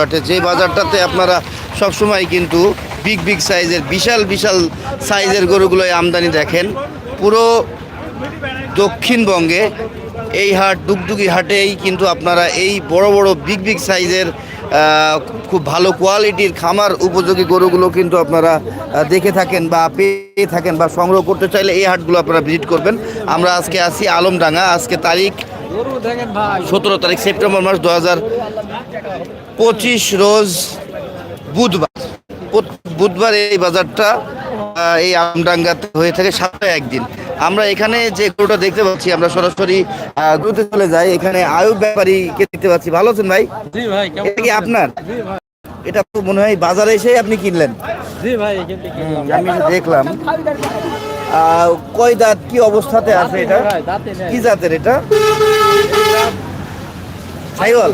হাটে যে বাজারটাতে আপনারা সবসময় কিন্তু বিগ বিগ সাইজের, বিশাল বিশাল সাইজের গরুগুলোই আমদানি দেখেন, পুরো দক্ষিণবঙ্গে এই হাট ডুগডুগি হাটেই কিন্তু আপনারা এই বড় বড়, বিগ বিগ সাইজের খুব ভালো কোয়ালিটির খামার উপযোগী গরুগুলো কিন্তু আপনারা দেখে থাকেন বা পেয়ে থাকেন বা সংগ্রহ করতে চাইলে এই হাটগুলো আপনারা ভিজিট করবেন। আমরা আজকে আছি আলমডাঙ্গা। আজকে তারিখ সতেরো তারিখ সেপ্টেম্বর মাস দু হাজার পঁচিশ রোজ বুধবার। বুধবার এই বাজারটা এই আমডাঙ্গাতে হয়ে থাকে সপ্তাহে একদিন। আমরা এখানে যে গরুটা দেখতে পাচ্ছি আমরা সরাসরি গরুতে চলে যাই। এখানে আয়ুব ব্যাপারীকে দেখতে পাচ্ছি। ভালো আছেন ভাই? এটা কি আপনার? এটা তো মনে হয় বাজারে এসেই আপনি কিনলেন। আমি দেখলাম। কয় দাঁত কি অবস্থাতে আছে এটা। কি জাতের এটা? সাইওয়াল?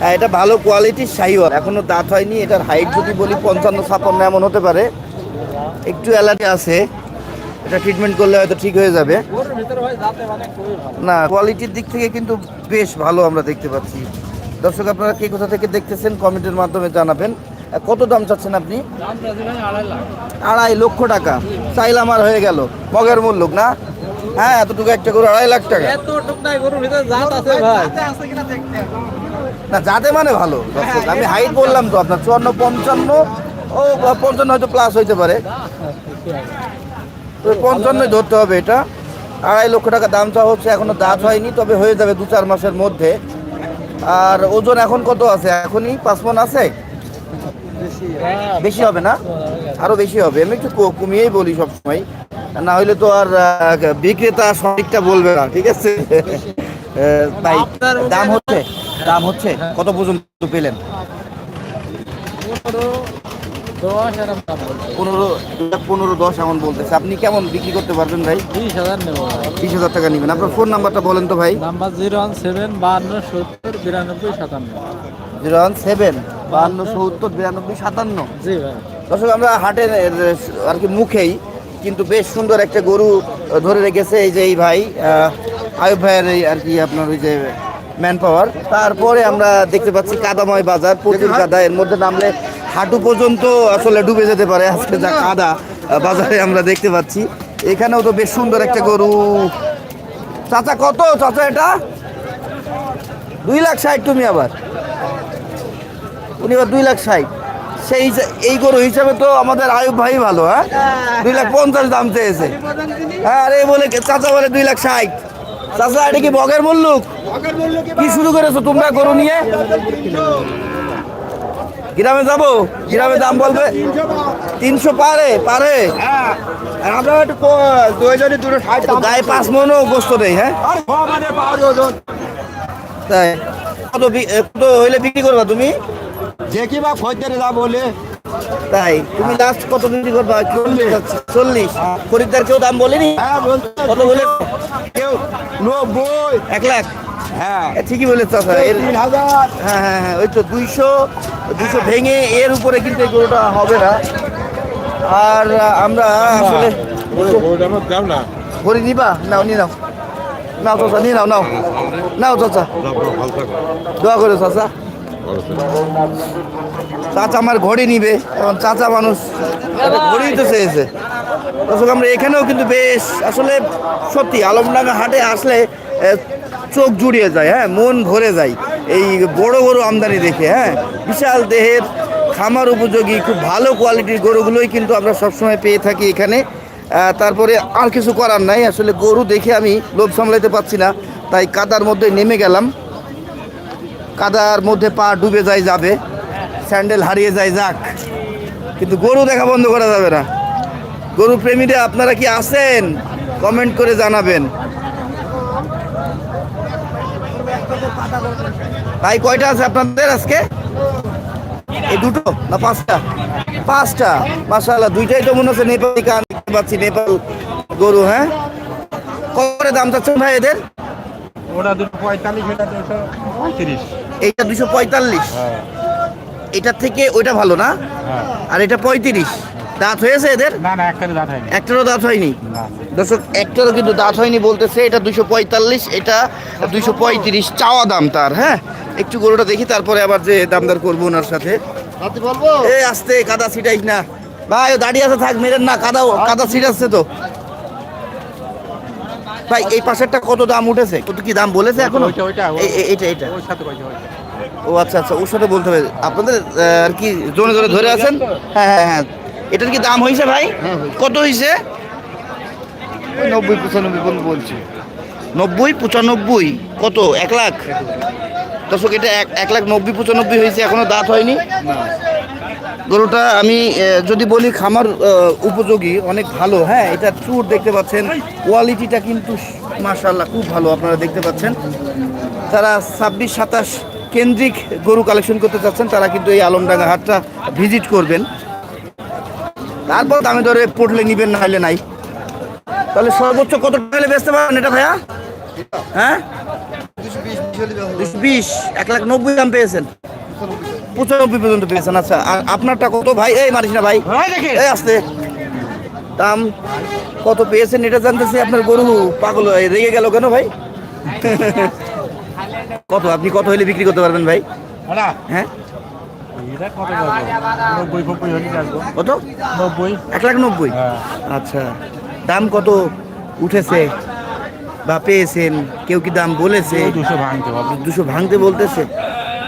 হ্যাঁ এটা ভালো কোয়ালিটির সাইওয়াল। এখনও দাঁত হয়নি এটার হাইট যদি বলি পঞ্চান্ন ছাপান্ন এমন হতে পারে। একটু অ্যালার্জি আছে এটা ট্রিটমেন্ট করলে হয়তো ঠিক হয়ে যাবে। না কোয়ালিটির দিক থেকে কিন্তু বেশ ভালো আমরা দেখতে পাচ্ছি। দর্শক আপনারা কে কোথা থেকে দেখতেছেন কমেন্টের মাধ্যমে জানাবেন। কত দাম চাচ্ছেন আপনি? আড়াই লক্ষ টাকা। চাইল আমার হয়ে গেল। মগের মূল্য না? হ্যাঁ এতটুকু একটা করে আড়াই লাখ টাকা। না যাতে মানে ভালো আমি হাইট বললাম তো আপনার চুয়ান্ন পঞ্চান্ন ও পঞ্চান্ন হয়তো প্লাস হইতে পারে। পঞ্চান্নই ধরতে হবে এটা। আড়াই লক্ষ টাকা দাম চাওয়া হচ্ছে এখনও দাঁত হয়নি তবে হয়ে যাবে দু চার মাসের মধ্যে। আর ওজন এখন কত আছে? এখনই পাঁচ মন আছে? বেশি। হবে না? আরও বেশি হবে। আমি একটু কমিয়েই বলি সবসময়। না হলে তো আর বিক্রেতা সঠিকটা বলবে না ঠিক আছে? তাই। দাম হচ্ছে? দাম হচ্ছে? কত পর্যন্ত পেলেন? পনেরো। পনেরো পনেরো দশ এমন বলতেছে। আপনি কেমন বিক্রি করতে পারবেন ভাই? বিশ হাজার নেব বিশ হাজার টাকা নেবেন। আপনার ফোন নাম্বারটা বলেন তো ভাই। নাম্বার জিরো ওয়ান সেভেন বাহান্ন সত্তর বিরানব্বই সাতান্ন। জিরো ওয়ান সেভেন বাহান্ন সত্তর বিরানব্বই সাতান্ন। দর্শক আমরা হাটের আর কি মুখেই কিন্তু বেশ সুন্দর একটা গরু ধরে রেখেছে এই যে এই ভাই আয়ুব ভাইয়ের এই আর কি আপনার ওই যে ম্যান পাওয়ার তারপরে আমরা দেখতে পাচ্ছি কাদাময় বাজার প্রচুর কাদা এর মধ্যে নামলে হাঁটু পর্যন্ত আসলে ডুবে যেতে পারে আজকে যা কাদা বাজারে আমরা দেখতে পাচ্ছি। এখানেও তো বেশ সুন্দর একটা গরু। চাচা কত চাচা এটা? দুই লাখ ষাট তুমি আবার। উনি আবার দুই লাখ ষাট। সেই এই গরু হিসাবে তো আমাদের আয়ুব ভাই ভালো হ্যাঁ? দুই লাখ পঞ্চাশ দাম চেয়েছে। হ্যাঁ আরে বলে চাচা বলে দুই লাখ ষাট। চাচা এটা কি বগের মুল্লুক কি শুরু করেছ তোমরা গরু নিয়ে? গ্রামে যাব? গ্রামে দাম বলবে? তিনশো পারে পারে। আমরা একটু দুইজনে দুটো ষাট গায়ে পাঁচ মনও গোস্ত নেই হ্যাঁ? তাই। কত বি- কত হইলে বিক্রি করবা তুমি? দেখি বা খদ্দের যা বলে। তাই তুমি লাস্ট কত বিক্রি করবা? চল্লিশ। খরিদ্দার কেউ দাম বলেনি? হ্যাঁ কত বলে? কেউ নব্বই। এক লাখ? হ্যাঁ। ঠিকই বলেছ হাজার। হ্যাঁ হ্যাঁ হ্যাঁ ওই তো দুইশো দুইশো ভেঙে এর উপরে কিন্তু এই গরুটা হবে না। আর আমরা আসলে দাম না। ঘড়ি নিবা? নাও নিয়ে নাও। নাও চাচা নিয়ে নাও নাও। নাও চাচা। দোয়া করে চাচা। চাচা আমার ঘড়ি নিবে এখন চাচা মানুষ। ঘড়ি তো চেয়েছে। দর্শক, আমরা এখানেও কিন্তু বেশ, আসলে সত্যি, আলমডাঙ্গা হাটে আসলে চোখ জুড়িয়ে যায় হ্যাঁ মন ভরে যায়। এই বড় বড় আমদানি দেখে হ্যাঁ বিশাল দেহের খামার উপযোগী, খুব ভালো কোয়ালিটির গরুগুলোই কিন্তু আমরা সবসময় পেয়ে থাকি এখানে। তারপরে আর কিছু করার নাই, আসলে গরু দেখে আমি লোভ সামলাতে পারছি না, তাই কাদার মধ্যে নেমে গেলাম। কাদার মধ্যে পা ডুবে যায় যাবে, স্যান্ডেল হারিয়ে যায় যাক। কিন্তু গরু দেখা বন্ধ করা যাবে না। গরু প্রেমীরা, আপনারা কি আছেন? কমেন্ট করে জানাবেন। ভাই, কয়টা আছে আপনাদের আজকে? এই দুটো না পাঁচটা? পাঁচটা। মাসাল্লাহ দুইটাই তো মনে হচ্ছে নেপালি কান, দেখতে পাচ্ছি নেপাল গরু হ্যাঁ? কত করে দাম চাচ্ছেন ভাই এদের? ওটা দুটো পঁয়তাল্লিশ, এটা দুশো পঁয়ত্রিশ। এইটা দুশো পঁয়তাল্লিশ। এটার থেকে ওইটা ভালো না? হ্যাঁ। আর এটা পঁয়ত্রিশ। দাঁত হয়েছে এদের? না না একটা দাঁত হয়নি। একটারও দাঁত হয়নি? না। দর্শক একটারও কিন্তু দাঁত হয়নি বলতেছে এটা দুশো পঁয়তাল্লিশ এটা দুশো পঁয়ত্রিশ চাওয়া দাম তার হ্যাঁ? একটু গরুটা দেখি তারপরে আবার যে দামদার করব ওনার সাথে। বলব? এই আস্তে কাদা ছিটাইস না। ভাই দাঁড়িয়ে আছে থাক মেরেন না কাদা কাদা ছিটাচ্ছে তো। ভাই এই পাশেরটা কত দাম উঠেছে? কত কি দাম বলেছে এখন? ওইটা, ওইটা, এটা এটা ও আচ্ছা আচ্ছা ওর সাথে বলতে হবে। আপনাদের আর কি জোনে জোনে ধরে আছেন? হ্যাঁ হ্যাঁ হ্যাঁ। এটার কি দাম হয়েছে ভাই? হ্যাঁ, কত হয়েছে নব্বই পঁচানব্বই পর্যন্ত বলছি। নব্বই পঁচানব্বই। কত? এক লাখ? দর্শক এটা এক এক লাখ নব্বই পঁচানব্বই হয়েছে এখনও দাঁত হয়নি? গরুটা আমি যদি বলি খামার উপযোগী, অনেক ভালো। হ্যাঁ এটা চুর দেখতে পাচ্ছেন। কোয়ালিটিটা কিন্তু মাশাল্লাহ খুব ভালো, আপনারা দেখতে পাচ্ছেন। তারা ছাব্বিশ, সাতাশ কেন্দ্রিক গরু কালেকশন করতে চাচ্ছেন, তারা কিন্তু এই আলমডাঙ্গা হাটটা ভিজিট করবেন। তারপর দামে ধরে পড়লে নিবেন না হলে নাই। তাহলে সর্বোচ্চ কত টাকা বেচতে পারবেন এটা ভাইয়া? হ্যাঁ? বিশ, এক লাখ নব্বই দাম পেয়েছেন। পঁচানব্বই পর্যন্ত পেয়েছেন আচ্ছা আপনারটা কত ভাই? এই মারিস না ভাই এই আসতে দাম কত পেয়েছেন এটা জানতেছি আপনার গরু পাগল রেগে গেল কেন ভাই? কত আপনি কত হলে বিক্রি করতে পারবেন ভাই? হ্যাঁ? কত নব্বই এক লাখ নব্বই? হ্যাঁ। আচ্ছা দাম কত উঠেছে বা পেয়েছেন? কেউ কি দাম বলেছে? দুশো ভাঙতে বলতেছে।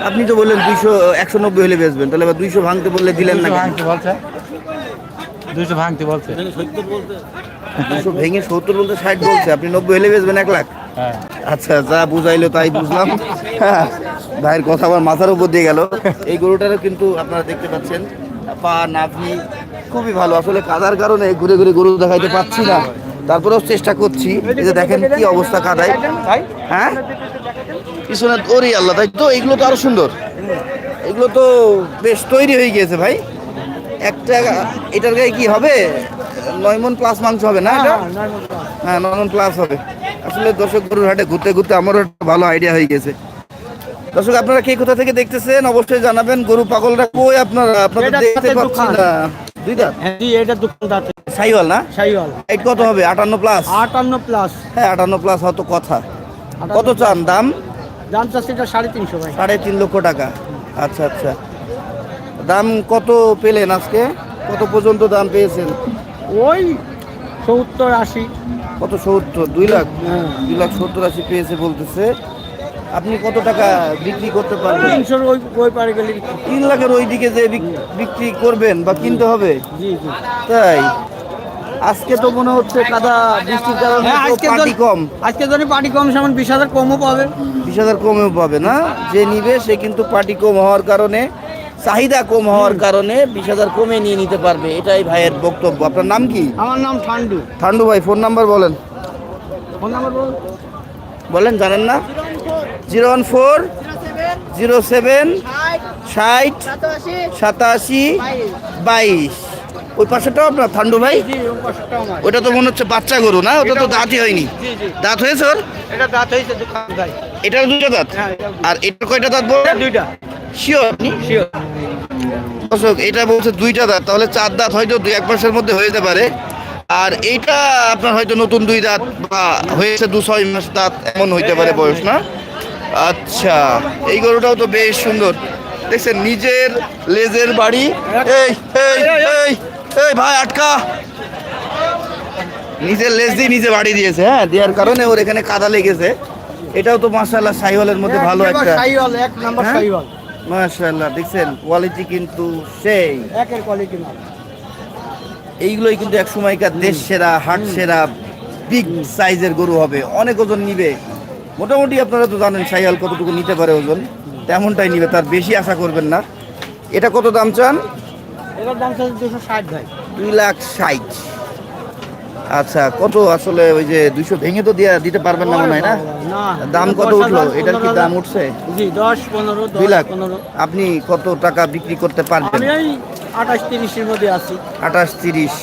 আপনি তো বললেন দুইশো একশো নব্বই হলে বেচবেন তাহলে এবার দুইশো ভাঙতে বললে দিলেন না ভাঙতে বলছে। দুশো ভাঙতে বলছে। দুশো ভেঙে সত্তর বলতে ষাট বলছে আপনি নব্বই হলে বেচবেন এক লাখ? হ্যাঁ। আচ্ছা যা বুঝাইলো তাই বুঝলাম। ভাইয়ের কথা আমার মাথার উপর দিয়ে গেল। এই গরুটারও কিন্তু আপনারা দেখতে পাচ্ছেন পা নাভি খুবই ভালো। আসলে কাদার কারণে ঘুরে ঘুরে গরু দেখাইতে পাচ্ছি না। তারপরেও চেষ্টা করছি। এই যে দেখেন কি অবস্থা কাদায়। হ্যাঁ? পিছনে ওরে আল্লাহ তাই তো? এগুলো তো আরও সুন্দর। এগুলো তো বেশ তৈরি হয়ে গিয়েছে ভাই। একটা এটার গায়ে কি হবে? নয় মন প্লাস মাংস হবে না এটা? হ্যাঁ নয় মন প্লাস হবে। আসলে দর্শক গরুর হাটে ঘুরতে ঘুরতে আমারও একটা ভালো আইডিয়া হয়ে গেছে। দর্শক আপনারা কে কোথা থেকে দেখতেছেন? অবশ্যই জানাবেন। গরু পাগলরা কই? আপনারা আপনাদের দেখতে তাদের পাচ্ছি না। দুই দাঁত? হ্যাঁ জি এটা দোকানদার সাইওয়াল না? শাহিওয়াল এইট কত হবে? আটান্ন প্লাস আটান্ন প্লাস হ্যাঁ আটান্ন প্লাস হয়তো কথা। কত চান? দাম? দাম চাচ্ছে এটা সাড়ে তিনশো ভাই। সাড়ে তিন লক্ষ টাকা। আচ্ছা আচ্ছা। দাম কত পেলেন আজকে? কত পর্যন্ত দাম পেয়েছেন? ওই সত্তর আশি। কত সত্তর? দুই লাখ? হ্যাঁ। দুই লাখ সত্তর আশি পেয়েছে বলতেছে। আপনি কত টাকা বিক্রি করতে পারবেন? তিনশোর ওই ওই পারে গেলে তিন লাখের ওই দিকে যে বিক- বিক্রি করবেন বা কিনতে হবে? তাই? আজকে তো মনে হচ্ছে কাদা বৃষ্টির কারণে হ্যাঁ আজকে পাটি কম। আজকে যদি পার্টি কম সামান বিশ হাজার কমও পাবে। বিশ হাজার কমেও পাবে না। যে নিবে সে কিন্তু পাটি কম হওয়ার কারণে চাহিদা কম হওয়ার কারণে বিশ হাজার কমে নিয়ে নিতে পারবে। এটাই ভাইয়ের বক্তব্য। আপনার নাম কি? আমার নাম ঠান্ডু। ঠান্ডু ভাই ফোন নাম্বার বলেন। ফোন নাম্বার বলুন বলেন জানেন না? Zero one four zero seven ষাট সাতাশি বাইশ। ওই পাশেটাও আপনার ঠান্ডু ভাই? ওটা তো মনে হচ্ছে বাচ্চা গরু না? ওটা তো দাঁতই হয়নি। দাঁত হয়েছে ওর? এটা দাঁত হয়েছে এটার দুটো দাঁত? হ্যাঁ আর এটা কয়টা দাঁত বলেন দুইটা। শিওর আপনি? শিওর দর্শক এটা বলছে দুইটা দাঁত। তাহলে চার দাঁত হয়তো দুই এক মাসের মধ্যে হয়ে যেতে পারে। আর এইটা আপনার হয়তো নতুন দুই দাঁত বা হয়েছে দু ছয় মাস দাঁত এমন হইতে পারে বয়স না? আচ্ছা এই গরুটাও তো বেশ সুন্দর। দেখছেন নিজের লেজের বাড়ি। এই এই। এই। এই ভাই আটকা। নিজের লেজ দিয়ে নিজে বাড়ি দিয়েছে হ্যাঁ? দেওয়ার কারণে ওর এখানে কাদা লেগেছে। এটাও তো মাসাল্লাহ সাইওয়ালের মধ্যে ভালো একটা শাহিওয়াল এক নাম্বার হ্যাঁ? শাহিওয়াল মাশাআল্লাহ দেখছেন কোয়ালিটি কিন্তু সেই। একের কোয়ালিটি এইগুলোই কিন্তু এক সময়কার দেশ সেরা হাট সেরা বিগ সাইজের গরু হবে। অনেক ওজন নিবে। মোটামুটি আপনারা তো জানেন সাইয়াল কতটুকু নিতে পারে ওজন। তেমনটাই নিবে তার বেশি আশা করবেন না। এটা কত দাম চান? এটার দাম চাচ্ছে দুশো ষাট ভাই। দুই লাখ ষাট। আচ্ছা কত আসলে ওই যে দুইশো ভেঙে তো দিয়া দিতে পারবেন না মনে হয় না? দাম কত উঠল? এটার কি দাম উঠছে? জি দশ পনেরো দুই লাখ। আপনি কত টাকা বিক্রি করতে পারবেন? আঠাশ তিরিশের মধ্যে আছি। আঠাশ তিরিশ।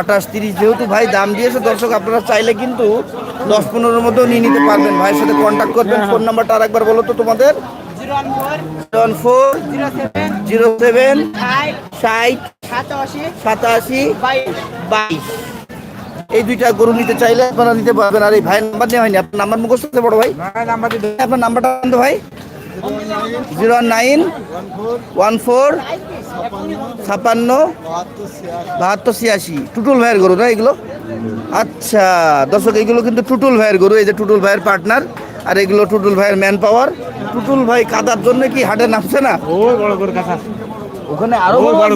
আঠাশ তিরিশ যেহেতু ভাই দাম দিয়েছে দর্শক আপনারা চাইলে কিন্তু দশ পনেরোর মধ্যেও নিয়ে নিতে পারবেন। ভাইয়ের সাথে কন্ট্যাক্ট করবেন ফোন নাম্বারটা আরেকবার বলো তো তোমাদের। Four zero seven. ষাট। সাতাশি। বাইশ। এই দুইটা গরু নিতে চাইলে আপনারা নিতে পারবেন। আর এই ভাই নাম্বার নেওয়া হয়নি। আপনার নাম্বার মুখস্থ আছে বড় ভাই? আপনার নাম্বারটা ভাই। জিরো নাইন ওয়ান ফোর ছাপান্ন বাহাত্তর ছিয়াশি। টুটুল ভাইয়ের গরু না এগুলো? আচ্ছা দর্শক এগুলো কিন্তু টুটুল ভাইয়ের গরু এই যে টুটুল ভাইয়ের পার্টনার আর এগুলো টুটুল ভাইয়ের ম্যান পাওয়ার টুটুল ভাই কাদার জন্য কি হাটে নামছে না? ওখানে আরও বড়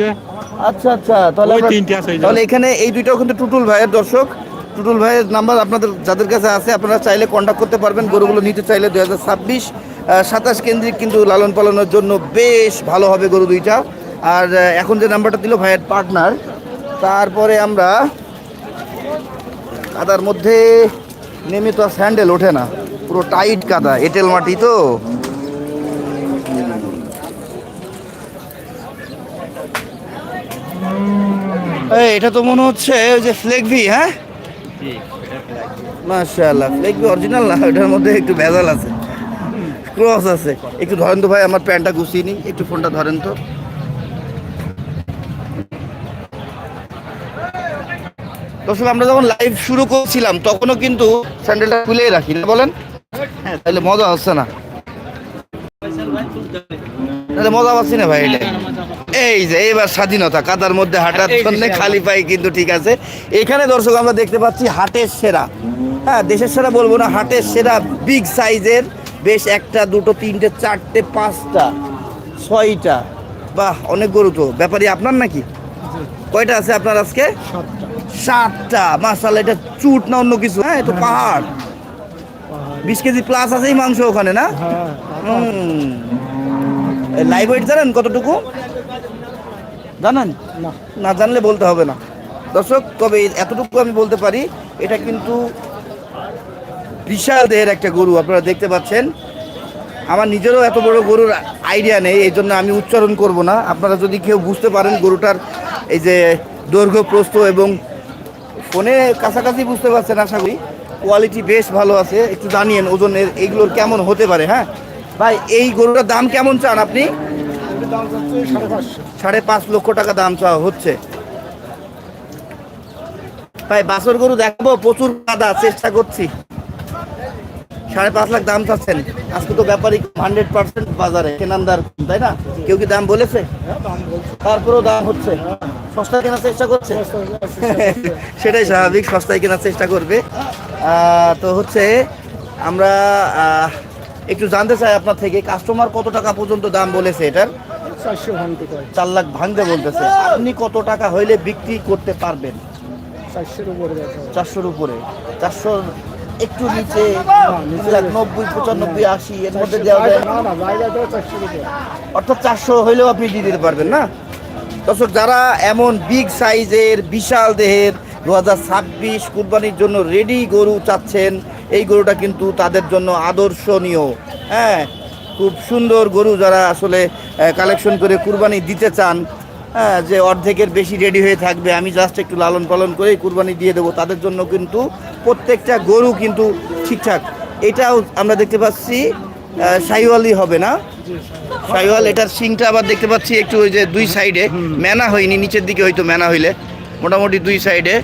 যে। আচ্ছা আচ্ছা তাহলে। তাহলে এখানে এই দুইটাও কিন্তু টুটুল ভাইয়ের দর্শক। টুটুল ভাইয়ের নাম্বার আপনাদের যাদের কাছে আছে আপনারা চাইলে কন্ট্যাক্ট করতে পারবেন। গরুগুলো নিতে চাইলে দুই হাজার ছাব্বিশ সাতাশ কেন্দ্রিক কিন্তু লালন পালনের জন্য বেশ ভালো হবে গরু দুইটা। আর এখন যে নাম্বারটা দিল ভাইয়ের পার্টনার তারপরে আমরা কাদার মধ্যে নেমে তো স্যান্ডেল ওঠে না পুরো টাইট কাদা এঁটেল মাটি তো। এটা তো মনে হচ্ছে ওই যে ফ্লেগভি হ্যাঁ? মাসা মাশাআল্লাহ ফ্লেগভি অরিজিনাল না এটার মধ্যে একটু ভেজাল আছে। ক্রস আছে। একটু ধরেন তো ভাই, আমার প্যান্টটা গুছিয়ে নিই। একটু ফোনটা ধরেন তো। দর্শক, আমরা যখন লাইভ শুরু করছিলাম, তখনও কিন্তু স্যান্ডেলটা খুলেই রাখি, না বলেন? হ্যাঁ তাহলে মজা হচ্ছে না। মজা পাচ্ছি না ভাই এই যে, এবার স্বাধীনতা কাদার মধ্যে হাঁটার জন্য খালি পাই কিন্তু ঠিক আছে। এখানে দর্শক, আমরা দেখতে পাচ্ছি হাটের সেরা। হ্যাঁ দেশের সেরা বলব না, হাটের সেরা বিগ সাইজের বেশ একটা দুটো তিনটে চারটে পাঁচটা ছয়টা। বাহ অনেক গরু তো। ব্যাপারই আপনার নাকি? কয়টা আছে আপনার আজকে? সাতটা। মাসাল্লাহ এটা চুট না অন্য কিছু? হ্যাঁ এটা পাহাড়। বিশ কেজি প্লাস আছে মাংস ওখানে না? লাইভ ওয়েট জানেন কতটুকু? জানেন? না জানলে বলতে হবে না। দর্শক তবে এতটুকু আমি বলতে পারি এটা কিন্তু বিশাল দেহের একটা গরু, আপনারা দেখতে পাচ্ছেন। আমার নিজেরও এত বড় গরুর আইডিয়া নেই, এই জন্য আমি উচ্চারণ করব না। আপনারা যদি কেউ বুঝতে পারেন গরুটার এই যে দৈর্ঘ্য, প্রস্থ এবং ফোনে কাছাকাছি বুঝতে পারছেন, আশা করি কোয়ালিটি বেশ ভালো আছে। একটু জানিয়েন ওজনের এইগুলোর কেমন হতে পারে হ্যাঁ? ভাই, এই গরুটার দাম কেমন চান আপনি? সাড়ে পাঁচ লক্ষ টাকা দাম চাওয়া হচ্ছে। ভাই বাসর গরু দেখব, প্রচুর কাদা, চেষ্টা করছি। সাড়ে পাঁচ লাখ দাম চাচ্ছেন। আজকে তো ব্যাপারই হান্ড্রেড পার্সেন্ট বাজারে কেনানদার তাই না? কেউ কি দাম বলেছে? তারপরেও দাম হচ্ছে। সস্তায় কেনার চেষ্টা করছে? সেটাই স্বাভাবিক সস্তায় কেনার চেষ্টা করবে। তো হচ্ছে আমরা একটু জানতে চাই আপনার থেকে কাস্টমার কত টাকা পর্যন্ত দাম বলেছে এটার? চার লাখ ভাঙতে বলতেছে। আপনি কত টাকা হইলে বিক্রি করতে পারবেন? চারশোর উপরে চারশোর উপরে। চারশোর একটু নিচে নব্বই, পঁচানব্বই, আশি, এর মধ্যে দেওয়া যায়। অর্থাৎ চারশো হইলেও আপনি দিয়ে দিতে পারবেন, না? দর্শক, যারা এমন বিগ সাইজের, বিশাল দেহের দু হাজার ছাব্বিশ কুরবানির জন্য রেডি গরু চাচ্ছেন, এই গরুটা কিন্তু তাদের জন্য আদর্শনীয়। হ্যাঁ খুব সুন্দর গরু যারা আসলে কালেকশন করে কুরবানি দিতে চান হ্যাঁ যে অর্ধেকের বেশি রেডি হয়ে থাকবে আমি জাস্ট একটু লালন পালন করে কুরবানি দিয়ে দেবো। তাদের জন্য কিন্তু প্রত্যেকটা গরু কিন্তু ঠিকঠাক। এটাও আমরা দেখতে পাচ্ছি সাইওয়ালি হবে না। সাইওয়াল এটার সিংটা আবার দেখতে পাচ্ছি একটু ওই যে দুই সাইডে মেনা হয়নি নিচের দিকে হয়তো মেনা হইলে। মোটামুটি দুই সাইডে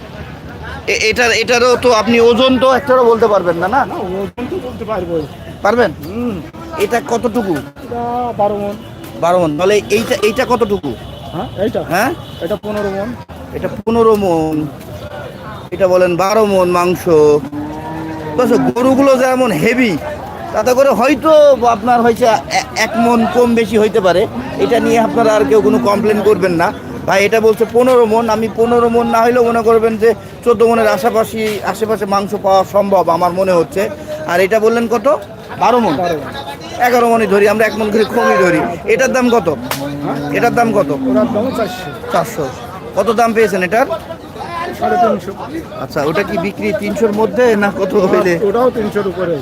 এটার এটারও তো আপনি ওজন তো একটারও বলতে পারবেন না না? ওজন তো বলতে পারব। পারবেন? এটা কতটুকু? বারো মন। বারো মন। তাহলে এইটা এইটা কতটুকু? হ্যাঁ এইটা? হ্যাঁ? এটা পনেরো মন। এটা পনেরো মন। এটা বলেন বারো মন মাংস। গরুগুলো যেমন হেভি তাতে করে হয়তো আপনার হয়েছে এক মন কম বেশি হইতে পারে। এটা নিয়ে আপনারা আর কেউ কোনো কমপ্লেন করবেন না। ভাই এটা বলছে পনেরো মন। আমি পনেরো মন না হইলেও মনে করবেন যে চোদ্দ মনের আশেপাশে আশেপাশে মাংস পাওয়া সম্ভব আমার মনে হচ্ছে। আর এটা বললেন কত? বারো মন। এগারো মনে ধরি আমরা এক মন করে কমই ধরি। এটার দাম কত? এটার দাম কত? চারশো। কত দাম পেয়েছেন এটার? আচ্ছা ওটা কি বিক্রি তিনশোর মধ্যে না কত হইলে? ওটাও তিনশোর উপরে।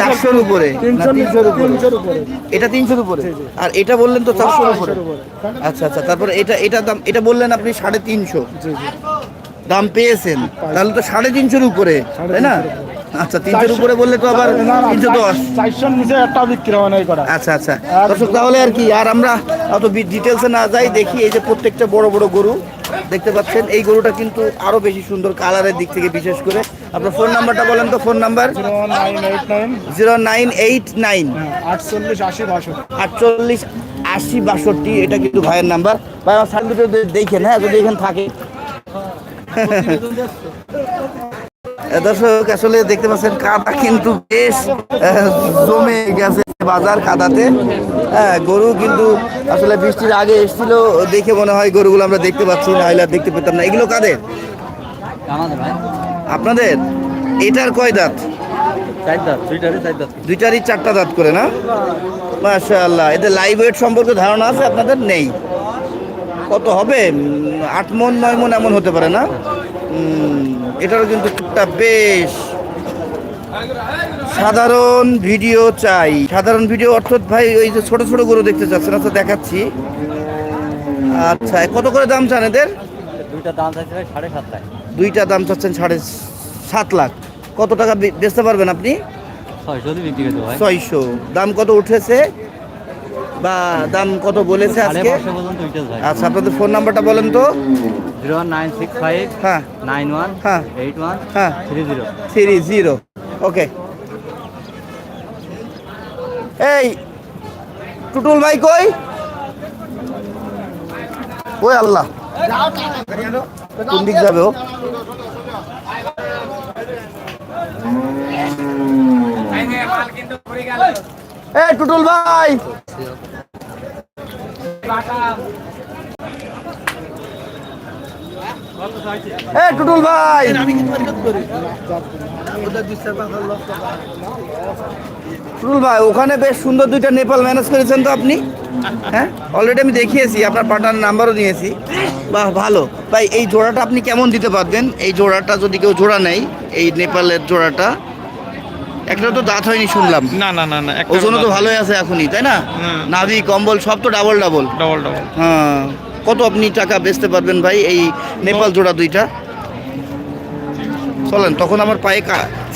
চারশোর উপরে এটা তিনশোর উপরে? আর এটা বললেন তো চারশোর উপরে? আচ্ছা আচ্ছা তারপরে এটা এটা দাম এটা বললেন আপনি সাড়ে তিনশো। দাম পেয়েছেন। তাহলে তো সাড়ে তিনশোর উপরে তাই না? আচ্ছা তিনশোর উপরে বললে তো আবার তিনশো দশ। চারশোর নিচে একটা বিক্রি হয় করা আচ্ছা আচ্ছা। দর্শক তাহলে আর কি আর আমরা অত ডিটেলসে না যাই দেখি এই যে প্রত্যেকটা বড় বড় গরু দেখতে পাচ্ছেন এই গরুটা কিন্তু আরও বেশি সুন্দর কালারের দিক থেকে বিশেষ করে। আপনার ফোন নাম্বারটা বলেন তো phone number zero nine eight nine. Nine আটচল্লিশ আশি বাষট্টি। আটচল্লিশ আশি বাষট্টি এটা কিন্তু ভাইয়ের নাম্বার ভাই আমার সাইড দেখেন হ্যাঁ যদি এখানে থাকে। দর্শক আসলে দেখতে পাচ্ছেন কাদা কিন্তু বেশ জমে গেছে বাজার কাদাতে হ্যাঁ গরু কিন্তু আসলে বৃষ্টির আগে এসেছিল দেখে মনে হয় গরুগুলো আমরা দেখতে পাচ্ছি না হলে দেখতে পেতাম না। এগুলো কাদের? আপনাদের? এটার কয় দাঁত? দুইটারই চারটা দাঁত করে না? মাশাআল্লাহ এদের লাইভ ওয়েট সম্পর্কে ধারণা আছে আপনাদের? নেই। কত হবে? আট মন নয় মন এমন হতে পারে না? এটারও কিন্তু একটা বেশ সাধারণ ভিডিও চাই। সাধারণ ভিডিও অর্থাৎ ভাই ওই যে ছোট ছোট গরু দেখতে চাচ্ছেন আচ্ছা দেখাচ্ছি। আচ্ছা কত করে দাম চান এদের? দুইটা দাম চাইছে সাড়ে সাত লাখ। দুইটা দাম চাচ্ছেন সাড়ে সাত লাখ। কত টাকা বেচতে পারবেন আপনি? ছয়শো দাম কত উঠেছে? বা দাম কত বলেছে আজকে? আচ্ছা আপনাদের ফোন নাম্বারটা বলেন তো। জিরো নাইন সিক্স ফাইভ হ্যাঁ নাইন ওয়ান হ্যাঁ। এইট ওয়ান হ্যাঁ three zero three zero okay এই টুটুল ভাই কই ওই আল্লাহ কোন দিক যাবে ও এ টুটুল ভাই এ টুটুল ভাই! টুটুল ভাই ওখানে বেশ সুন্দর দুইটা নেপাল ম্যানেজ করেছেন তো আপনি? হ্যাঁ? অলরেডি আমি দেখিয়েছি আপনার পার্টনার নাম্বারও নিয়েছি। বাহ ভালো। ভাই এই জোড়াটা আপনি কেমন দিতে পারবেন? এই জোড়াটা যদি কেউ জোড়া নেই এই নেপালের জোড়াটা একটা তো দাঁত হয়নি শুনলাম। না না না না ওজনও তো ভালোই আছে এখনই তাই না? নাভি কম্বল সব তো ডাবল ডাবল ডবল ডবল হ্যাঁ। কত আপনি টাকা বেচতে পারবেন ভাই? এই নেপাল জোড়া দুইটা। চলেন তখন আমার পায়ে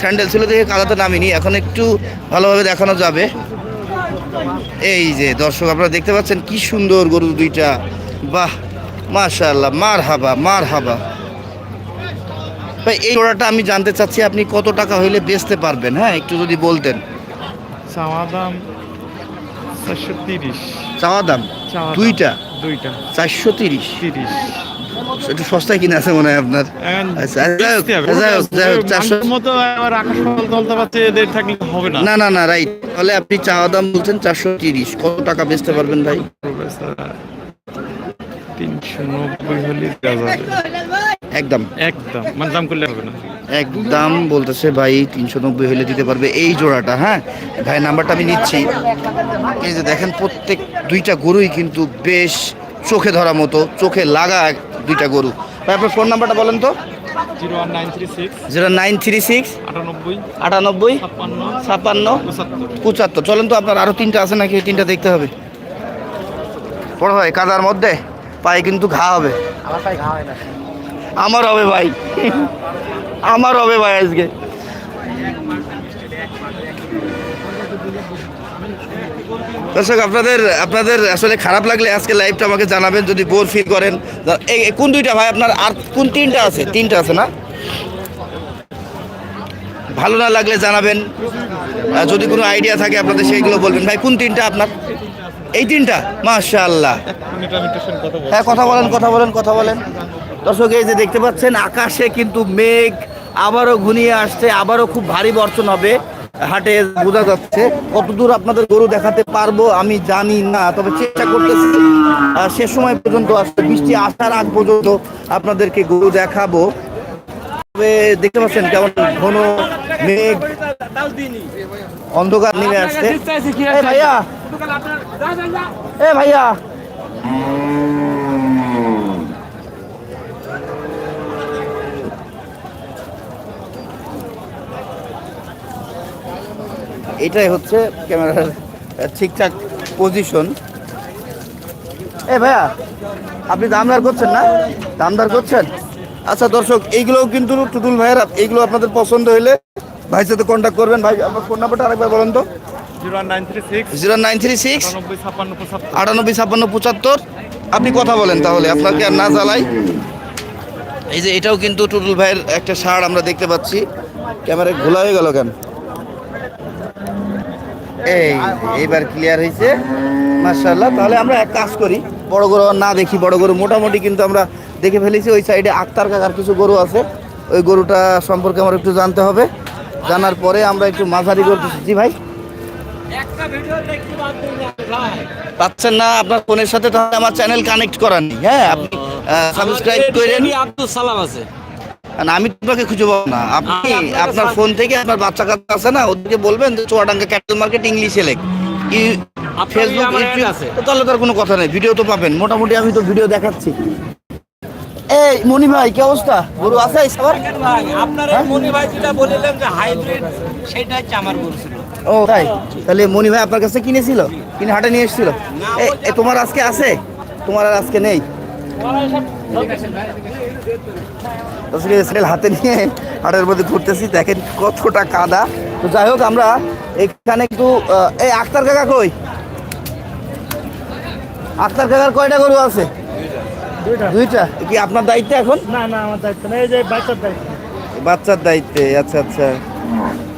স্যান্ডেল ছিল দেখে কাদাতে নামিনি। এখন একটু ভালোভাবে দেখানো যাবে। এই যে দর্শক আপনারা দেখতে পাচ্ছেন কি সুন্দর গরু দুইটা। বাহ মাশাআল্লাহ মার হাবা মার হাবা ভাই এই জোড়াটা আমি জানতে চাচ্ছি আপনি কত টাকা হইলে বেচতে পারবেন? হ্যাঁ একটু যদি বলতেন। চাওয়া দাম চারশো তিরিশ। চাওয়া দাম? চাওয়া দাম। দুইটা? দুইটা। চারশো তিরিশ। তিরিশ। একটু সস্তায় কিনে আছে মনে হয় আপনার। আচ্ছা, না। না না রাইট। তাহলে আপনি চাওয়া দাম বলছেন চারশো তিরিশ। কত টাকা বেচতে পারবেন ভাই? তিনশো নব্বই হলে দেওয়া যাবে। একদম। একদম। মানে দাম করলে হবে না। একদম বলতেছে ভাই তিনশো নব্বই হলে দিতে পারবে এই জোড়াটা হ্যাঁ? ভাই নাম্বারটা আমি নিচ্ছি। এই যে দেখেন প্রত্যেক দুইটা গরুই কিন্তু বেশ চোখে ধরা মতো চোখে লাগা এক- দুইটা গরু। ভাই আপনার ফোন নাম্বারটা বলেন তো। জিরো নাইন থ্রি সিক্স আটানব্বই ছাপ্পান্ন পঁচাত্তর। চলেন তো আপনার আরও তিনটা আছে নাকি? তিনটা দেখতে হবে। বড় ভাই কাদার মধ্যে? পায়ে কিন্তু ঘা হবে। আমার হবে ভাই। আমার হবে ভাই আজকে। দর্শক, আপনাদের আপনাদের আসলে খারাপ লাগলে আজকে লাইভটা আমাকে জানাবেন, যদি বোর ফিল করেন। কোন দুইটা ভাই? আপনার আর কোন তিনটা আছে? তিনটা আছে না? ভালো না লাগলে জানাবেন। যদি কোনো আইডিয়া থাকে, আপনাদের সেইগুলো বলবেন। ভাই, কোন তিনটা আপনার? এই তিনটা, মাশাআল্লাহ। হ্যাঁ কথা বলেন কথা বলেন কথা বলেন। দর্শক, এই যে দেখতে পাচ্ছেন, আকাশে কিন্তু মেঘ আবারও ঘুনিয়ে আসছে, আবারও খুব ভারী বর্ষণ হবে। হাটে বোঝা যাচ্ছে কতদূর আপনাদের গরু দেখাতে পারব, আমি জানি না। তবে চেষ্টা করতেছি শেষ সময় পর্যন্ত আসলে বৃষ্টি আসার আগ পর্যন্ত আপনাদেরকে গরু দেখাবো। তবে দেখতে পাচ্ছেন কেমন ঘন মেঘ, অন্ধকার নেমে আসছে। ভাইয়া এ ভাইয়া। এটাই হচ্ছে ক্যামেরার ঠিকঠাক পজিশন এ ভাইয়া আপনি দামদার করছেন না? দামদার করছেন? আচ্ছা দর্শক এইগুলোও কিন্তু টুটুল ভাইয়ের এইগুলো আপনাদের পছন্দ হলে ভাইয়ের সাথে কন্ট্যাক্ট করবেন। ভাই আপনার ফোন নাম্বারটা আরেকবার বলেন তো। জিরো নাইন থ্রি সিক্স আটানব্বই ছাপ্পান্ন পঁচাত্তর। আপনি কথা বলেন তাহলে আপনাকে আর না জ্বালাই? এই যে এটাও কিন্তু টুটুল ভাইয়ের একটা শার্ট আমরা দেখতে পাচ্ছি। ক্যামেরা ঘোলা হয়ে গেল কেন? এই এইবার ক্লিয়ার হয়েছে মার্শাল্লাহ তাহলে আমরা এক কাজ করি। বড় গরু না দেখি বড় গরু মোটামুটি কিন্তু আমরা দেখে ফেলেছি ওই সাইডে আক্তার কাকার কিছু গরু আছে। ওই গরুটা সম্পর্কে আমার একটু জানতে হবে। জানার পরে আমরা একটু মাঝারি করতেছি জি ভাই। পাচ্ছেন না আপনার ফোনের সাথে তাহলে আমার চ্যানেল কানেক্ট করার নেই। হ্যাঁ আপনি সাবস্ক্রাইব করেন। আব্দুল সালাম আছে। আমি তোমাকে খুঁজে পাবো না। আপনি আপনার ফোন থেকে আপনার বাচ্চা কাচ্চা আছে না ওদেরকে বলবেন যে চুয়াডাঙ্গা ক্যাপিটাল মার্কেট ইংলিশে লেখ। ফেসবুক তাহলে তার কোনো কথা নেই ভিডিও তো পাবেন। মোটামুটি আমি তো ভিডিও দেখাচ্ছি। এই মনি ভাই কি অবস্থা? গরু আছে সবার? আপনার মনি ভাই যেটা যে হাইব্রিড সেটা হচ্ছে আমার গরু ছিল। ও তাই? তাহলে মনি ভাই আপনার কাছে কিনেছিল? কিনে হাটে নিয়ে এসেছিল? তোমার আজকে আছে? তোমার আর আজকে নেই? সেল হাতে নিয়ে হাটের মধ্যে ঘুরতেছি দেখেন কতটা কাদা। তো যাই হোক আমরা এখানে একটু এই আক্তার কাকা কই? আক্তার কাকার কয়টা গরু আছে? দুইটা? কি আপনার দায়িত্ব এখন? না না আমার দায়িত্ব না এই যে বাচ্চার দায়িত্ব। বাচ্চার দায়িত্বে আচ্ছা আচ্ছা।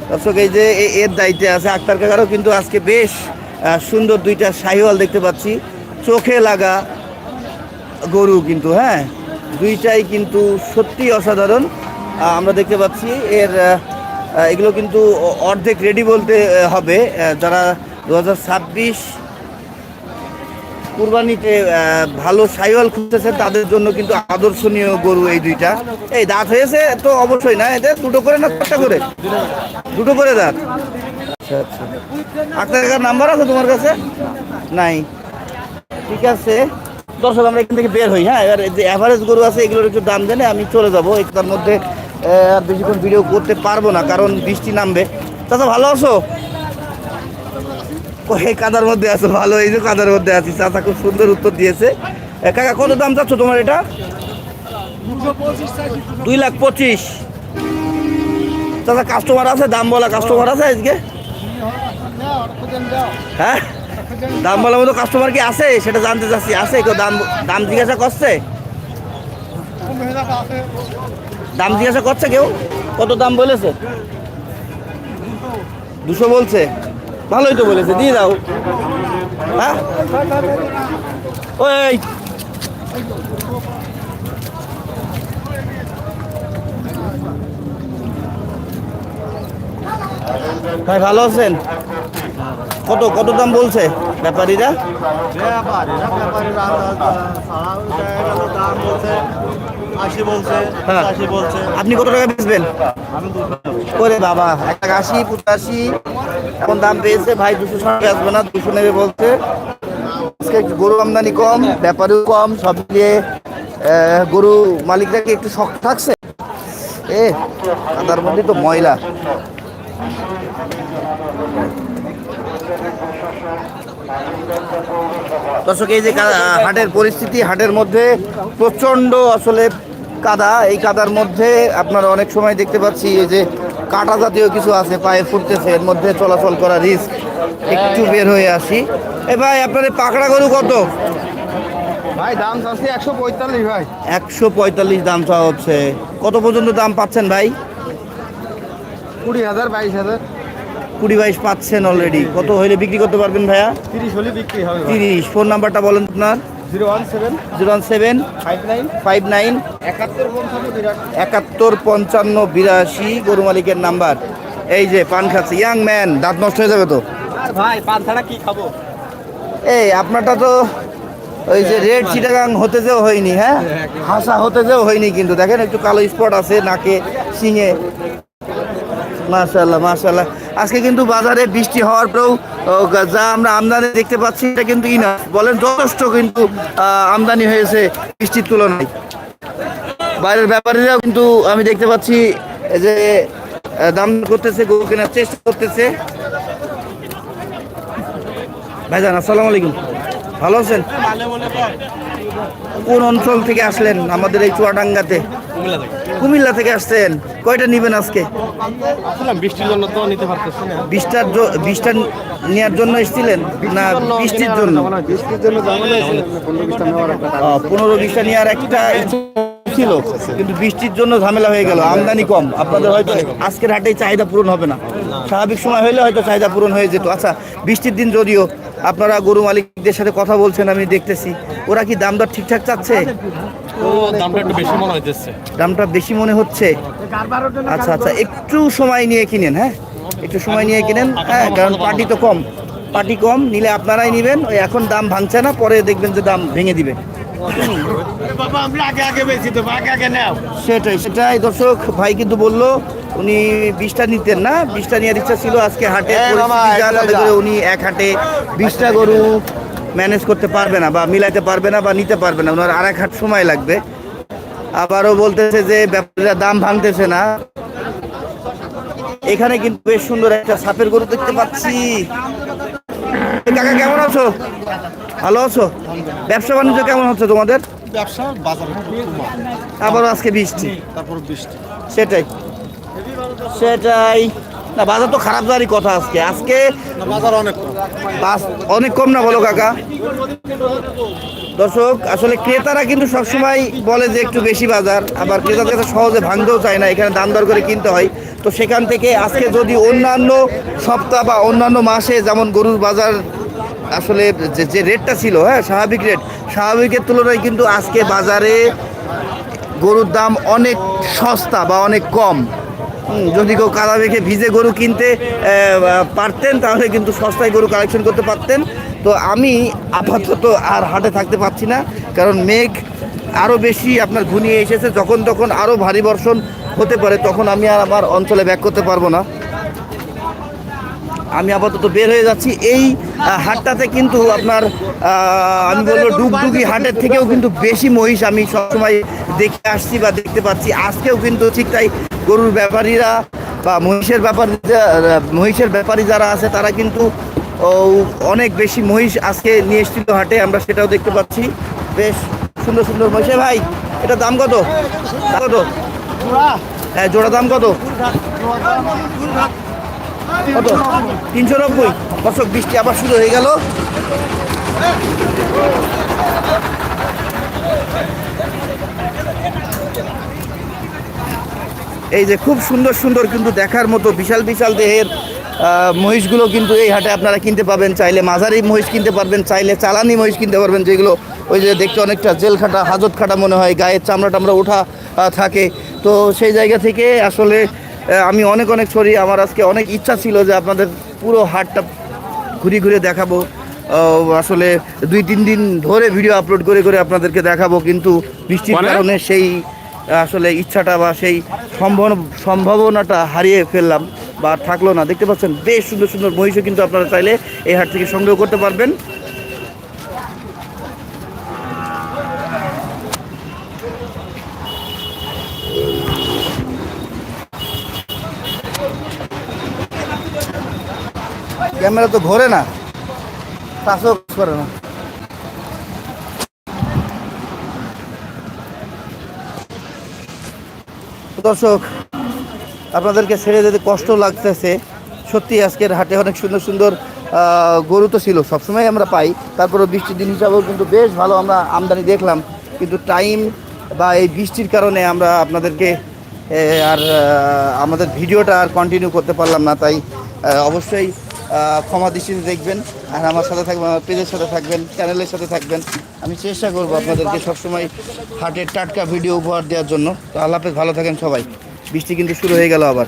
দর্শক, এই যে এর দায়িত্বে আছে আক্তার কাকারও কিন্তু আজকে বেশ সুন্দর দুইটা শাহিওয়াল দেখতে পাচ্ছি। চোখে লাগা গরু কিন্তু হ্যাঁ? দুইটাই কিন্তু সত্যি অসাধারণ। আমরা দেখতে পাচ্ছি এর এগুলো কিন্তু অর্ধেক রেডি বলতে হবে। যারা দু হাজার ছাব্বিশ কুরবানিতে ভালো সাইওয়াল খুঁজতেছে, তাদের জন্য কিন্তু আদর্শনীয় গরু এই দুইটা। এই দাঁত হয়েছে তো অবশ্যই না, এদের দুটো করে না চারটা করে? দুটো করে দাঁত। আচ্ছা আচ্ছা। আপনার নাম্বার আছে তোমার কাছে? নাই। ঠিক আছে। দর্শক, আমরা এখান থেকে বের হই হ্যাঁ? এবার যে অ্যাভারেজ গরু আছে, এগুলোর একটু দাম দেনে আমি চলে যাব। তার মধ্যে আর বেশিক্ষণ ভিডিও করতে পারব না, কারণ বৃষ্টি নামবে। চাচা, ভালো আছো? এই কাদার মধ্যে আছো, ভালো, এই যে কাদার মধ্যে আছি। চাচা খুব সুন্দর উত্তর দিয়েছে। কাকা, কত দাম চাচ্ছ তোমার এটা? দুই লাখ পঁচিশ। চাচা কাস্টমার আছে? দাম বলা কাস্টমার আছে আজকে? হ্যাঁ? দাম বলার মতো কাস্টমার কি আছে? সেটা জানতে চাচ্ছি। আছে কেউ? দাম দাম জিজ্ঞাসা করছে? দাম জিজ্ঞাসা করছে কেউ? কত দাম বলেছে? দুশো বলছে। ভালোই তো বলেছে, দিয়ে দাও। হ্যাঁ? ওই। ভাই, ভালো আছেন? কত কত দাম বলছে ব্যাপারীরা? হ্যাঁ। আপনি কত টাকা বেচবেন? বাবা, এক আশি, পঁচাশি। এখন দাম পেয়েছে, ভাই দুশো সঙ্গে আসবে না, দুশো নেবে বলছে। আজকে গরু আমদানি কম, ব্যাপারেও কম, সব মিলিয়ে গরু মালিকরা কি একটু শখ থাকছে? এ তার মধ্যে তো ময়লা। দর্শক, এই যে হাটের পরিস্থিতি, হাটের মধ্যে প্রচণ্ড আসলে কাদা এই কাদার মধ্যে আপনারা অনেক সময় দেখতে পাচ্ছি এই যে কাটা জাতীয় কিছু আছে পায়ে ফুটতেছে এর মধ্যে চলাচল করা রিস্ক একটু বের হয়ে আসি। এ ভাই আপনার পাকড়া গরু কত? ভাই দাম চাচ্ছি একশো পঁয়তাল্লিশ ভাই। একশো পঁয়তাল্লিশ দাম চাওয়া হচ্ছে। কত পর্যন্ত দাম পাচ্ছেন ভাই? কুড়ি হাজার বাইশ হাজার। কুড়ি বাইশ পাচ্ছেন অলরেডি কত হইলে বিক্রি করতে পারবেন ভাইয়া? তিরিশ হলে বিক্রি হবে তিরিশ। ফোন নাম্বারটা বলেন আপনার। Zero one seven zero one seven five nine five nine একাত্তর পঞ্চান্ন বিরাট একাত্তর পঞ্চান্ন বিরাশি গরু মালিকের নাম্বার। এই যে পান খাচ্ছে। ইয়াং ম্যান দাঁত নষ্ট হয়ে যাবে তো? ভাই পান ছাড়া কি খাব? এই আপনারটা তো ওই যে রেড চিটাগাং হতে যেও হয়নি হ্যাঁ? হাসা হতে যেও হয়নি কিন্তু। দেখেন একটু কালো স্পট আছে নাকে শিঙে মাশাল্লাহ মাশাল্লাহ আজকে কিন্তু বাজারে বৃষ্টি হওয়ার পরেও যা আমরা আমদানি দেখতে পাচ্ছি, এটা কিন্তু ইনা বলেন, যথেষ্ট কিন্তু আমদানি হয়েছে বৃষ্টির তুলনায়। বাইরের ব্যাপারীরাও কিন্তু আমি দেখতে পাচ্ছি যে দাম করতেছে, গরু কেনার চেষ্টা করতেছে। ভাইজান, আসসালামু আলাইকুম। ভালো আছেন? কোন অঞ্চল থেকে আসলেন আমাদের এই চুয়াডাঙ্গাতে? কুমিল্লা থেকে। আসছেন। কয়টা নিবেন আজকে? বৃষ্টির জন্য তো নিতে পারতেছি না। বিশটার বিশটা নেওয়ার জন্য এসেছিলেন? না বৃষ্টির জন্য বৃষ্টির জন্য? পনেরো বিশটা নেওয়ার একটা ছিল কিন্তু বৃষ্টির জন্য ঝামেলা হয়ে গেল। আমদানি কম। আপনাদের হয়তো আজকের হাটে চাহিদা পূরণ হবে না। স্বাভাবিক সময় হলে হয়তো চাহিদা পূরণ হয়ে যেত। আচ্ছা বৃষ্টির দিন যদিও আপনারা গরু মালিকদের সাথে কথা বলছেন আমি দেখতেছি। ওরা কি দাম দর ঠিকঠাক চাচ্ছে? দামটা একটু বেশি মনে হইতেছে। দামটা বেশি মনে হচ্ছে? আচ্ছা আচ্ছা একটু সময় নিয়ে কিনেন হ্যাঁ? একটু সময় নিয়ে কিনেন হ্যাঁ কারণ পার্টি তো কম। পার্টি কম নিলে আপনারাই নেবেন। ওই এখন দাম ভাঙছে না পরে দেখবেন যে দাম ভেঙে দিবে। সেটাই সেটাই। দর্শক ভাই কিন্তু বলল উনি বিশটা নিতেন না বিশটা নেওয়ার ইচ্ছা ছিল আজকে হাটে। উনি এক হাটে বিশটা গরু ম্যানেজ করতে পারবে না বা মিলাইতে পারবে না বা নিতে পারবে না। ওনার আর এক হাট সময় লাগবে। আবারও বলতেছে যে ব্যাপারীরা দাম ভাঙতেছে না। এখানে কিন্তু বেশ সুন্দর একটা সাপের গরু দেখতে পাচ্ছি। কাকা কেমন আছো? ভালো আছো? ব্যবসা বাণিজ্য কেমন হচ্ছে তোমাদের? ব্যবসা বাজার আবার আজকে বৃষ্টি। তারপর বৃষ্টি। সেটাই। সেটাই। না বাজার তো খারাপ যাওয়ারই কথা আজকে। আজকে বাজার অনেক অনেক কম না বলো কাকা? দর্শক আসলে ক্রেতারা কিন্তু সবসময় বলে যে একটু বেশি বাজার আবার ক্রেতাদের কাছে সহজে ভাঙতেও চায় না এখানে দাম দর করে কিনতে হয়। তো সেখান থেকে আজকে যদি অন্যান্য সপ্তাহ বা অন্যান্য মাসে যেমন গরুর বাজার আসলে যে যে রেটটা ছিল হ্যাঁ স্বাভাবিক রেট স্বাভাবিকের তুলনায় কিন্তু আজকে বাজারে গরুর দাম অনেক সস্তা বা অনেক কম। যদি কেউ কাদা মেখে ভিজে গরু কিনতে পারতেন, তাহলে কিন্তু সস্তায় গরু কালেকশন করতে পারতেন। তো আমি আপাতত আর হাটে থাকতে পারছি না, কারণ মেঘ আরও বেশি আপনার ঘুনিয়ে এসেছে। যখন তখন আরও ভারী বর্ষণ হতে পারে, তখন আমি আর আমার অঞ্চলে ব্যাক করতে পারব না। আমি আপাতত বের হয়ে যাচ্ছি। এই হাটটাতে কিন্তু আপনার আমি বলব ডুগডুগি হাটের থেকেও কিন্তু বেশি মহিষ আমি সবসময় দেখে আসছি বা দেখতে পাচ্ছি। আজকেও কিন্তু ঠিক তাই গরুর ব্যাপারীরা বা মহিষের ব্যাপারী মহিষের ব্যাপারী যারা আছে, তারা কিন্তু অনেক বেশি মহিষ আজকে নিয়ে এসেছিল হাটে, আমরা সেটাও দেখতে পাচ্ছি। বেশ সুন্দর সুন্দর মহিষে। ভাই, এটা দাম কত? কত? হ্যাঁ জোড়া দাম কত? কত? তিনশো নব্বই। দর্শক, বৃষ্টি আবার শুরু হয়ে গেল। এই যে খুব সুন্দর সুন্দর কিন্তু দেখার মতো বিশাল বিশাল দেহের মহিষগুলো কিন্তু এই হাটে আপনারা কিনতে পাবেন। চাইলে মাঝারি মহিষ কিনতে পারবেন, চাইলে চালানি মহিষ কিনতে পারবেন, যেগুলো ওই যে দেখতে অনেকটা জেল খাটা হাজত খাটা মনে হয়, গায়ের চামড়া টামড়া ওঠা থাকে। তো সেই জায়গা থেকে আসলে আমি অনেক অনেক সরি আমার আজকে অনেক ইচ্ছা ছিল যে আপনাদের পুরো হাটটা ঘুরে ঘুরে দেখাবো। আসলে দুই তিন দিন ধরে ভিডিও আপলোড করে করে আপনাদেরকে দেখাবো কিন্তু বৃষ্টির কারণে সেই আসলে ইচ্ছাটা বা সেই সম্ভাবনা সম্ভাবনাটা হারিয়ে ফেললাম বা থাকল না। দেখতে পাচ্ছেন বেশ সুন্দর সুন্দর মহিষও কিন্তু আপনারা চাইলে এই হাট থেকে সংগ্রহ করতে পারবেন। ক্যামেরা তো ঘোরে না কাজও করে না। দর্শক, আপনাদেরকে ছেড়ে যেতে কষ্ট লাগতেছে। সত্যি আজকের হাটে অনেক সুন্দর সুন্দর গরু তো ছিল, সবসময় আমরা পাই। তারপরে বৃষ্টির দিন হিসাবেও কিন্তু বেশ ভালো আমরা আমদানি দেখলাম। কিন্তু টাইম বা এই বৃষ্টির কারণে আমরা আপনাদেরকে আর আমাদের ভিডিওটা আর কন্টিনিউ করতে পারলাম না। তাই অবশ্যই ক্ষমা দৃষ্টিতে দেখবেন, আর আমার সাথে থাকবেন, আমার পেজের সাথে থাকবেন চ্যানেলের সাথে থাকবেন। আমি চেষ্টা করব আপনাদেরকে সবসময় হাটের টাটকা ভিডিও উপহার দেওয়ার জন্য। তো আল্লাহ ভালো থাকেন সবাই। বৃষ্টি কিন্তু শুরু হয়ে গেল আবার।